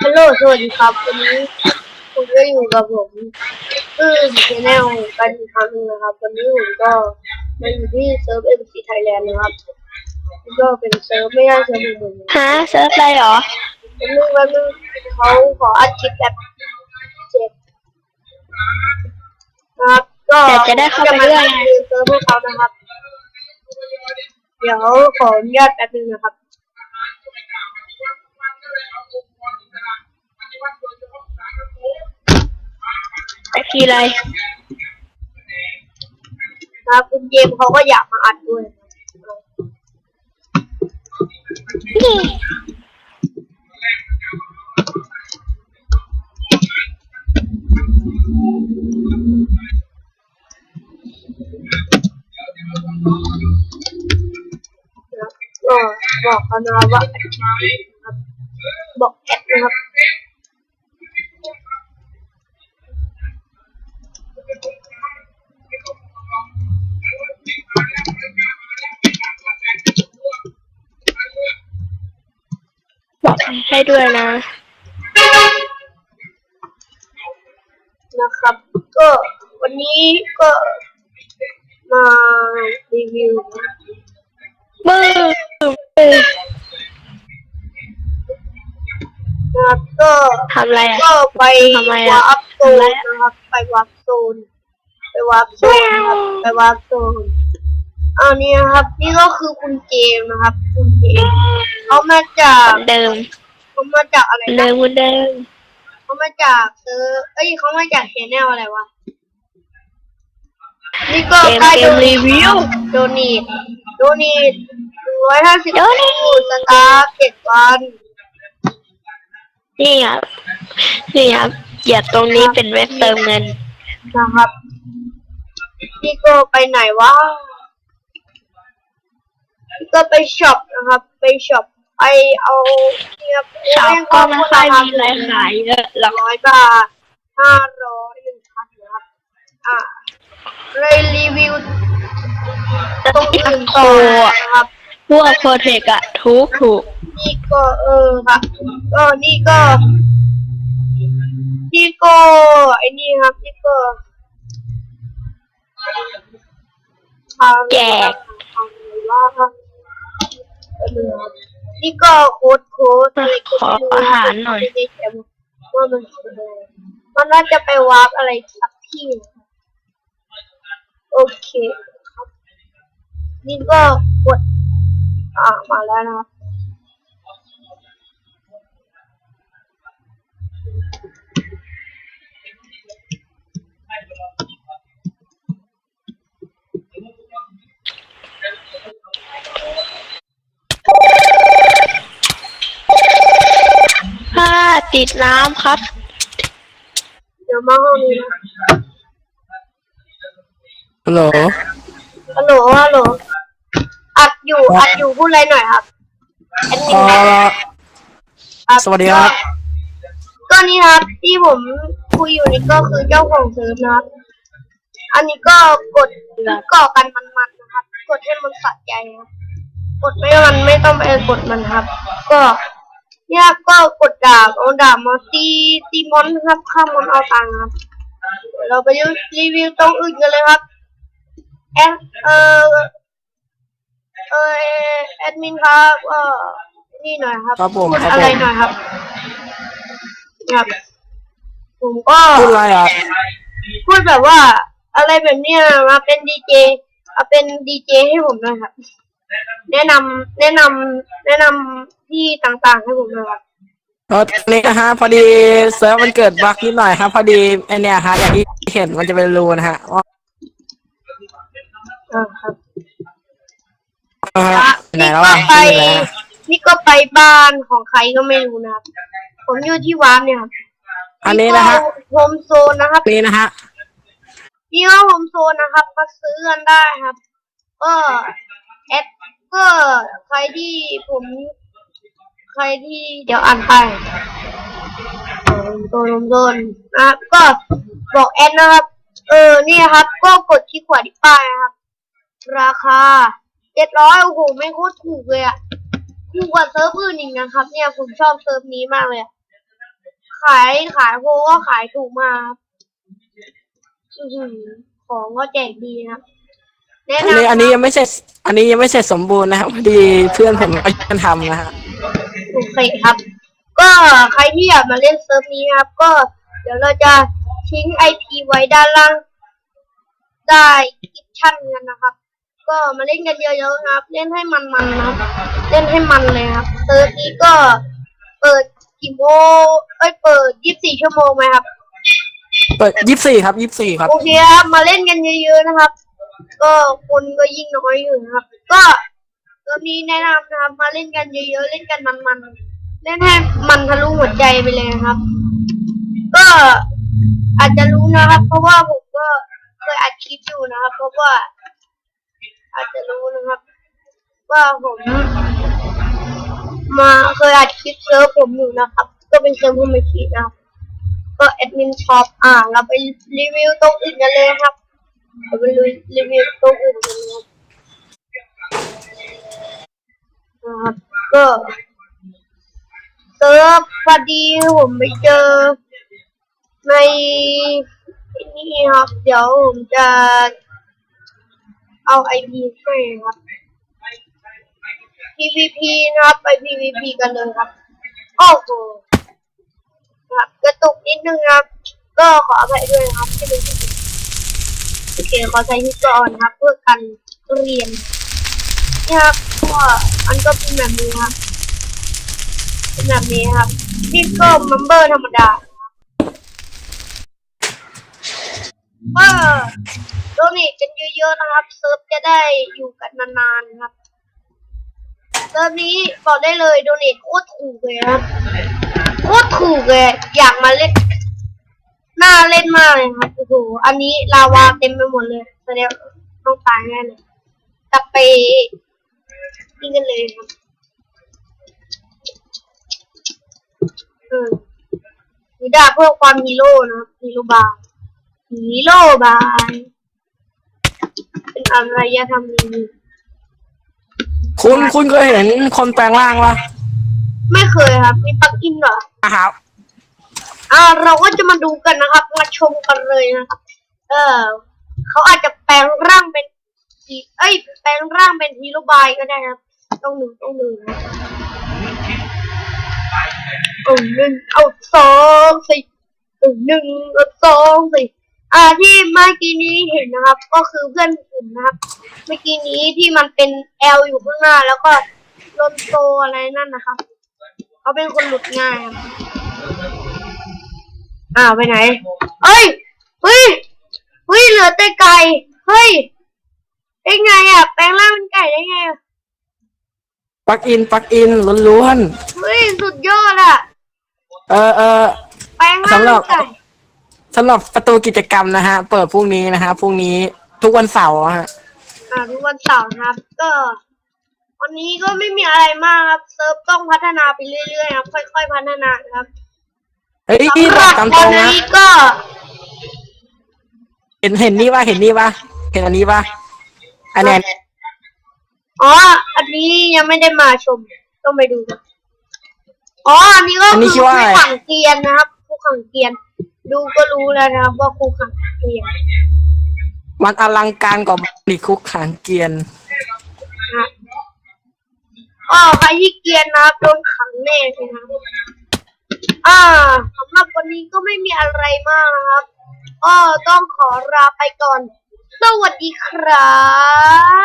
ฮัลโหลสวัสดีครับวันนี้คุณก็อยู่กับผมคือชแนลกันอีกครั้งหนึงนะครับ วันนี้ผมก็มาอยู่ที่เซิร์ฟเอ็มซีไทยแลนด์นะครับนี่ก็เป็นเซิร์ฟไม่ใช่เซิร์ฟหมู่ๆฮะเซิร์ฟอะไรเหรอวันนึงวันนึงเขาขออัดคลิปแบบเจ็บนะครับ ก็เดี๋ยวจะได้เข้าไปมาด้วยไงรีวิวเซิร์ฟให้เขานะครับ เดี๋ยวขออนุญาตแป๊บนึงนะครับ ไอพีอะไรนะครับคุณเจมเขาก็อยากมาอัดด้วยก็บอกกันนะว่า บบอกแอดนะครับบอกให้ด้วยนะ นะครับ ก็วันนี้ก็มารีวิวบึ้มบึ้ม นะครับก็ ทำอะไรอะ ก็ไปทำไมวาอะ ร์ปโซนนะครับไปวาร์ปโซนไปวาร์ปโซนนะครับไปวาร์ปโซนอันนี้นะครับ นี่ก็คือคุณเจมส์นะครับ คุณเจมส์เขามาจากเหมือนเดิมเขามาจากอะไรเหมือนนะเดิมเหมือนเดิมเขามาจากเซอร์เอ้ยเขามาจากชแนลอะไรวะนี่ก็เกมใกล้เกมรีวิว โดนีทโดนีทร้อยห้าสิบโดนีทสตาร์เจ็ดวัน นี่ครับ นี่ครับเหยียบตรงนี้เป็นเว็บเติมเงิน นะครับนี่ก็ไปไหนวะนี่ก็ไปช็อปนะครับ ไปช็อปไปเอาเนี่ยช็อปก็ไม่ค่อยมีอะไรขายเยอะหรอกร้อยบาทห้าร้อยหนึ่งพันนะครับ อ่าเลยรีวิวตรงอื่นต่อนะครับพวกโปรเทคอะถูกถูกนี่ก็เออครับก็นี่ก็ นี่ก็ไอ้นี่ครับนี่ก็ทางแจกทางว่าเออครับนี่ก็โค้ดโค้ดอะไรก็ขอไม่รู้อาหารหน่อยไม่ได้จำว่ามันคืออะไรมันน่าจะไปวาร์ปอะไรสักที่นะครับโอเคครับนี่ก็กด อ่ามาแล้วนะครับ ผ้า ติดน้ำครับ เดี๋ยวมาห้องนี้นะฮัลโหลฮัลโหลฮัลโหลอัดอยู่อัดอยู่พูดอะไรหน่อยครับแอดมิเอ่นนะอครับ สวัสดีครับก็ก็นี่ครับที่ผมคุยอยู่นี่ก็คือเจ้าของเซิร์ฟนะครับ อันนี้ก็กดก่อกันมันๆนะครับ กดให้มันสะใจครับกดไม่มันไม่ต้องไปกดมันครับ ก็ เนี่ยก็กดดาบเอาดาบมาตีตีมอนครับข้ามมอนเอาตังค์ครับเดี๋ยวเราไปรีวิวตรงอื่นกันเลยครับแอดเออเออแอดมินครับเออนี่หน่อยครับครับผมกดครับอะไรผมหน่อยครับครับ ผมก็พูดอะไรอะพูดแบบว่าอะไรแบบเนี้ยมาเป็นดีเจมาเป็นดีเจให้ผมหน่อยครับ แนะนำแนะนำแนะนำ ที่ต่างๆให้ผมหน่อยครับเออตอนนี้นะฮะพอดีเซิร์ฟมันเกิดบั๊กนิดหน่อยครับพอดีไอเนี่ยฮะอย่างที่เห็นมันจะเป็นรูนะฮะว่าอ่าครับเออไหนนี่แล้วก็อะไปนี่แหละนี่ก็ไปบ้านของใครก็ไม่รู้นะครับ ผมอยู่ที่วาร์มเนี่ยครับอันนี้นะฮะโฮมโซนนะครับ นี่นะฮะนี่ก็โฮมโซนนะครับมาซื้อกันได้ครับ ก็แอดก็ใครที่ผม ใครที่เดี๋ยวอ่านไปโฮมโซนโฮมโซนนะครับก็บอกแอดนะครับ เออนี่ครับ ก็กดที่ขวาที่ป้ายนะครับ ราคาเจ็ดร้อยโอ้โหไม่โคตรถูกเลยอะถูกกว่าเซิร์ฟอื่นอีกนะครับ เนี่ยผมชอบเซิร์ฟนี้มากเลยขายขายโพก็ขายถูกมากครับอื้อหือของก็แจกดีนะแนะอันนำนี้อันนี้ยังไม่เสร็จ อันนี้ยังไม่เสร็จสมบูรณ์นะครับพอดีเพื่อนผมก็ยังทำนะฮะ โอเคครับ ก็ใครที่อยากมาเล่นเซิร์ฟนี้นะครับ ก็เดี๋ยวเราจะทิ้งไอพีไว้ด้านล่างได้กิฟชั่นกันนะครับ ก็มาเล่นกันเยอะๆนะครับ เล่นให้มันๆนะครับ เล่นให้มันเลยครับเซิร์ฟนี้ก็เปิดกี่โมงเอ้ยเปิดยี่สิบสี่ชั่วโมงไหมครับ เปิดยี่สี่ครับยี่สี่ครับโอเคครับ มาเล่นกันเยอะๆนะครับ ก็คนก็ยิ่งน้อยอยู่นะครับ ก็ เซิร์ฟนี้แนะนำนะครับ มาเล่นกันเยอะๆ เล่นกันมันๆ เล่นให้มันทะลุหัวใจไปเลยนะครับ ก็อาจจะรู้นะครับ เพราะว่าผมก็เคยอัดคลิปอยู่นะครับ เพราะว่า อาจจะรู้นะครับ ว่าผมมาเคยอัดคลิปเซิร์ฟผมอยู่นะครับ ก็เป็นเซิร์ฟผมไม่คิดนะครับก็แอดมินช็อปอ่า เราไปรีวิวตรงอื่นกันเลยครับ เราไปรีวิวตรงอื่นกันเลย นะครับ ก็เซิร์ฟพอดีผมไปเจอในนี่ครับ เดี๋ยวผมจะเอาไอพีให้ครับ PVP นะครับไป PVP กันเลยครับโอ้โหครับกระตุกนิดนึงครับ ก็ขออภัยด้วยครับที่เป็นโอเคขอใช้ที่ก่อนครับ เพื่อกันเรียน นี่ครับก็อันก็เป็นแบบนี้ครับเป็นแบบนี้ครับนี่ก็เมมเบอร์ธรรมดาก็โดนิทกันเยอะๆนะครับเซิร์ฟจะได้อยู่กันนานๆครับเซิร์ฟนี้บอกได้เลยโดเนทโคตรถูกเลยครับโคตรถูกเลยอยากมาเล่นน่าเล่นมากเลยครับโอ้โหอันนี้ลาวาเต็มไปหมดเลยแสดงต้องตายแน่เลยกลับไปนี่กันเลยครับเออมีดาบเพื่อความฮีโร่นะครับฮีโร่บายฮีโร่บาย เป็นอารยธรรมดีคุณคุณเคยเห็นคนแปลงร่างวะไม่เคยครับ มีปลั๊กอินเหรออะครับอ่า เราก็จะมาดูกันนะครับ มาชมกันเลยนะครับ เออ เขาอาจจะแปลงร่างเป็นฮีเอ้ย แปลงร่างเป็นฮีโร่บายก็ได้ครับ ต้องหนึ่งต้องหนึ่งนะเอาหนึ่งเอาสองสิเอาหนึ่งเอาสองสิอ่าที่เมื่อกี้นี้เห็นนะครับ ก็คือเพื่อนผมนะครับ เมื่อกี้นี้ที่มันเป็น L อยู่ข้างหน้า แล้วก็ลนโตอะไรนั่นนะครับเขาเป็นคนหลุดง่ายครับอ้าวไปไหนเอ้ยเฮ้ยเฮ้ยเหลือแต่ไก่เฮ้ยได้ไงอะ แปลงร่างเป็นไก่ได้ไงอะ ปลักอินปลักอินล้วนเฮ้ยสุดยอดอะ ๆเออเออ แปลงร่างสำหรัเป็บนไก่สำหรับประตูกิจกรรมนะฮะ เปิดพรุ่งนี้นะฮะพรุ่งนี้ทุกวันเสาร์อะฮะ อ่าทุกวันเสาร์นะครับ ก็ วันนี้ก็ไม่มีอะไรมากครับ เซิร์ฟต้องพัฒนาไปเรื่อยๆครับ ค่อยๆพัฒนานะครับเฮ้ยสำหบอรักบตามตวัรนงนะนี้ก็ เห็นเห็นนี่ปะเห็นนี่ปะเห็นอันนี้ปะอันเนี้ย อ๋อ อันนี้ยังไม่ได้มาชม ต้องไปดูกันอ๋อ อันนี้ก็คือคู่ขังเกียนนะครับคู่ขังเกียน ดูก็รู้แล้วนะครับว่าคู่ขังเกียนมันอลังการกว่าบริคุกขานเกียน นะอ๋อใครที่เกียนนะครับโดนขังแน่ใช่ไหมครับอ่าสำหรับวันนี้ก็ไม่มีอะไรมากนะครับก็ต้องขอลาไปก่อน สวัสดีครับ